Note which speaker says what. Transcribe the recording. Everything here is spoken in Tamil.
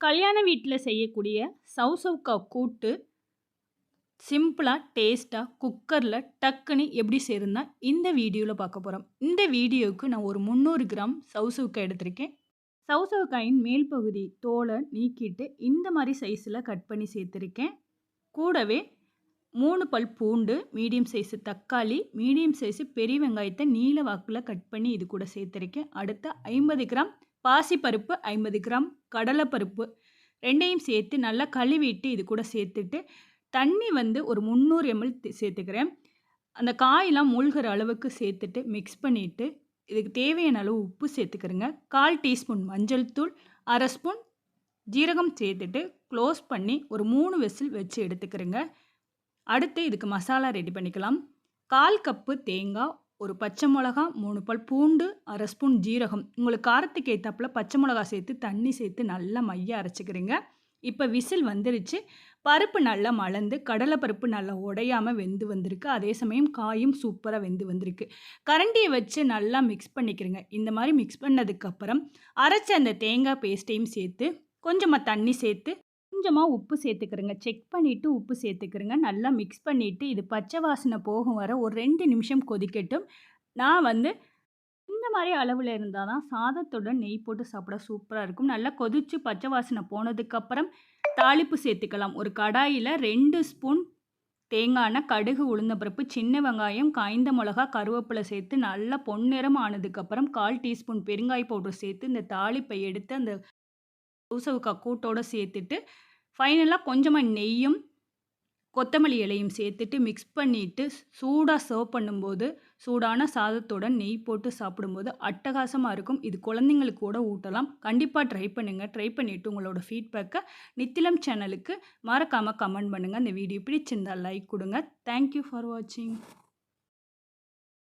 Speaker 1: கல்யாண வீட்டில் செய்யக்கூடிய சவுசவுக்கா கூட்டு சிம்பிளாக டேஸ்ட்டாக குக்கரில் டக்குன்னு எப்படி செய்யறதுனா இந்த வீடியோவில் பார்க்க போகிறோம் இந்த வீடியோவுக்கு நான் ஒரு முந்நூறு கிராம் சவுசவுக்கா எடுத்திருக்கேன். சவுசவுக்காயின் மேல் பகுதி தோலை நீக்கிட்டு இந்த மாதிரி சைஸில் கட் பண்ணி சேர்த்துருக்கேன். கூடவே மூணு பல் பூண்டு மீடியம் சைஸு தக்காளி மீடியம் சைஸு பெரிய வெங்காயத்தை நீல வாக்கில் கட் பண்ணி இது கூட சேர்த்துருக்கேன். அடுத்து ஐம்பது கிராம் பாசிப்பருப்பு ஐம்பது கிராம் கடலைப்பருப்பு ரெண்டையும் சேர்த்து நல்லா கழுவிட்டு இது கூட சேர்த்துட்டு தண்ணி வந்து ஒரு முந்நூறு எம்எல் சேர்த்துக்கிறேன். அந்த காயெல்லாம் மூழ்கிற அளவுக்கு சேர்த்துட்டு மிக்ஸ் பண்ணிவிட்டு இதுக்கு தேவையான அளவு உப்பு சேர்த்துக்கிறேங்க. கால் டீஸ்பூன் மஞ்சள் தூள் அரை ஸ்பூன் ஜீரகம் சேர்த்துட்டு க்ளோஸ் பண்ணி ஒரு மூணு விசில் வச்சு எடுத்துக்கிறேங்க. அடுத்து இதுக்கு மசாலா ரெடி பண்ணிக்கலாம். கால் கப்பு தேங்காய் ஒரு பச்சை மிளகா மூணு பல் பூண்டு அரை ஸ்பூன் ஜீரகம். உங்களுக்கு காரத்துக்கு ஏற்றாப்புல பச்சை மிளகா சேர்த்து தண்ணி சேர்த்து நல்லா மைய அரைச்சிக்கிறீங்க. இப்போ விசில் வந்துருச்சு. பருப்பு நல்லா மலர்ந்து கடலை பருப்பு நல்லா உடையாமல் வெந்து வந்திருக்கு. அதே சமயம் காயும் சூப்பராக வெந்து வந்திருக்கு. கரண்டியை வச்சு நல்லா மிக்ஸ் பண்ணிக்கிறேங்க. இந்த மாதிரி மிக்ஸ் பண்ணதுக்கப்புறம் அரைச்ச அந்த தேங்காய் பேஸ்ட்டையும் சேர்த்து கொஞ்சமாக தண்ணி சேர்த்து கொஞ்சமாக உப்பு சேர்த்துக்கிறேங்க. செக் பண்ணிவிட்டு உப்பு சேர்த்துக்கிறேங்க. நல்லா மிக்ஸ் பண்ணிவிட்டு இது பச்சை வாசனை போகும் வர ஒரு ரெண்டு நிமிஷம் கொதிக்கட்டும். நான் வந்து இந்த மாதிரி அளவில் இருந்தால் தான் சாதத்துடன் நெய் போட்டு சாப்பிட சூப்பராக இருக்கும். நல்லா கொதித்து பச்சை வாசனை போனதுக்கப்புறம் தாளிப்பு சேர்த்துக்கலாம். ஒரு கடாயில் ரெண்டு ஸ்பூன் தேங்காய் கடுகு உளுந்த பிறப்பு சின்ன வெங்காயம் காய்ந்த மிளகா கருவேப்பிலை சேர்த்து நல்லா பொன்னிறம் ஆனதுக்கப்புறம் கால் டீஸ்பூன் பெருங்காய பவுடர் சேர்த்து இந்த தாளிப்பை எடுத்து அந்த ஊசவுக்கா கூட்டோடு சேர்த்துட்டு ஃபைனலாக கொஞ்சமாக நெய்யும் கொத்தமல்லி இலையும் சேர்த்துட்டு மிக்ஸ் பண்ணிவிட்டு சூடாக சர்வ் பண்ணும்போது சூடான சாதத்துடன் நெய் போட்டு சாப்பிடும்போது அட்டகாசமாக இருக்கும். இது குழந்தைங்களுக்கு கூட ஊட்டலாம். கண்டிப்பாக ட்ரை பண்ணுங்கள் ட்ரை பண்ணிவிட்டு உங்களோட ஃபீட்பேக்கை நித்திலம் சேனலுக்கு மறக்காமல் கமெண்ட் பண்ணுங்கள் இந்த வீடியோ பிடிச்சிருந்தால் லைக் கொடுங்க. தேங்க்யூ ஃபார் வாட்சிங்